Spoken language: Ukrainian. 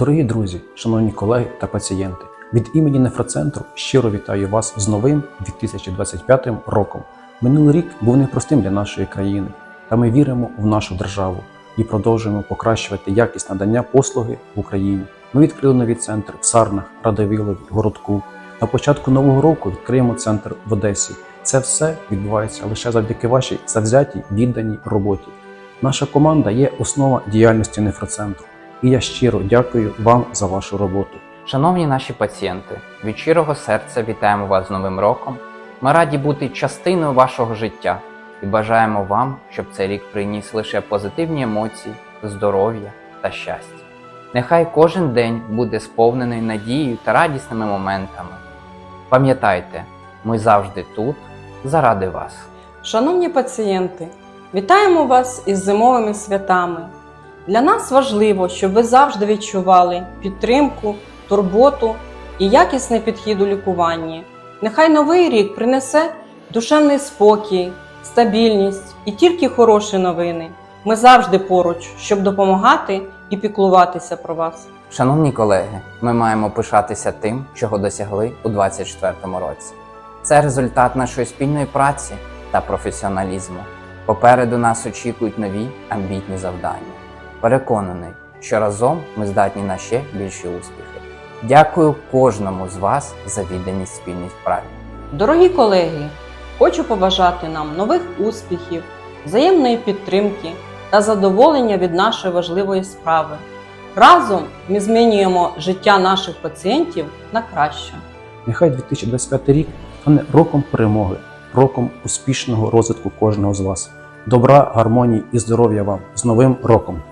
Дорогі друзі, шановні колеги та пацієнти, від імені Нефроцентру щиро вітаю вас з новим 2025 роком. Минулий рік був непростим для нашої країни, та ми віримо в нашу державу і продовжуємо покращувати якість надання послуги в Україні. Ми відкрили новий центр в Сарнах, Радовилові, Городку. На початку нового року відкриємо центр в Одесі. Це все відбувається лише завдяки вашій завзятій відданій роботі. Наша команда є основа діяльності Нефроцентру, і я щиро дякую вам за вашу роботу. Шановні наші пацієнти, від щирого серця вітаємо вас з Новим роком. Ми раді бути частиною вашого життя і бажаємо вам, щоб цей рік приніс лише позитивні емоції, здоров'я та щастя. Нехай кожен день буде сповнений надією та радісними моментами. Пам'ятайте, ми завжди тут заради вас. Шановні пацієнти, вітаємо вас із зимовими святами. Для нас важливо, щоб ви завжди відчували підтримку, турботу і якісний підхід у лікуванні. Нехай новий рік принесе душевний спокій, стабільність і тільки хороші новини. Ми завжди поруч, щоб допомагати і піклуватися про вас. Шановні колеги, ми маємо пишатися тим, чого досягли у 2024 році. Це результат нашої спільної праці та професіоналізму. Попереду нас очікують нові амбітні завдання. Переконаний, що разом ми здатні на ще більші успіхи. Дякую кожному з вас за відданість спільній справі. Дорогі колеги, хочу побажати нам нових успіхів, взаємної підтримки та задоволення від нашої важливої справи. Разом ми змінюємо життя наших пацієнтів на краще. Нехай 2025 рік стане роком перемоги, роком успішного розвитку кожного з вас. Добра, гармонії і здоров'я вам з Новим роком!